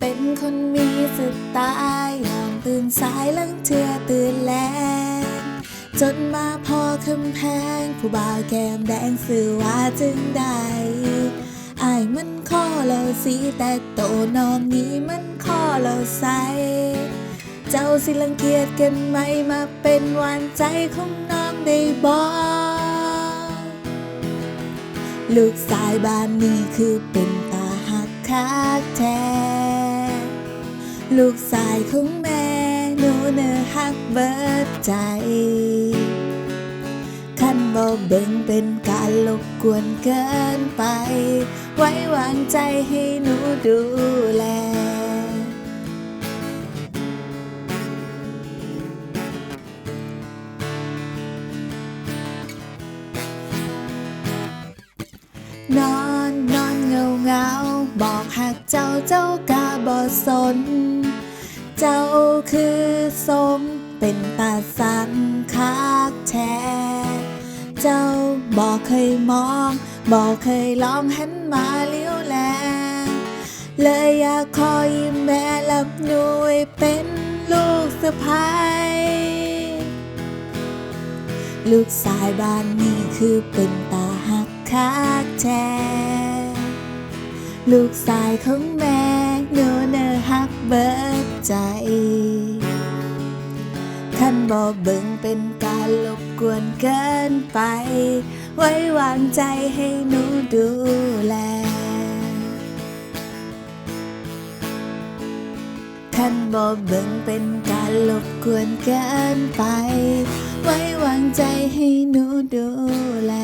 เป็นคนมีสไตล์ยอมตื่นสายลังเทือตื่นแลงจนมาพอคำแพง ผู้บ่าวแก้มแดงสื่อว่าจึงได้อายมันข้อเราสีแต่โตน้องนี้มันข้อเราใส เจ้าสิลังเกียจกันไหมมาเป็นหวานใจของน้องได้บอกลูกสายบ้านนี้คือเป็นตาหักคักแท้ ลูกสายของแม่หนูเนื้อหักเบิดใจคันบอกเบิ่งเป็นการรบกวนเกินไป ไว้วางใจให้หนูดูแล นอนนอนเงาเงา บอกหักเจ้าเจ้ากาบอสน เจ้าคือสมเป็นตาสังคักแท้เจ้าบอกเคยมองบอกเคยลองหันมาเลี้ยวแล เลยอยากขอยแม่รับหน่วยเป็นลูกสะพ้ายลูกสายบ้านนี้คือเป็นตาหักคักแท้ ลูกสายของแม่หนูเนอหักเบิดใจ ท่านบอกเบิ่งเป็นการรบกวนเกินไป ไว้วางใจให้หนูดูแล ท่านบอกเบิ่งเป็นการรบกวนเกินไป ไว้วางใจให้หนูดูแล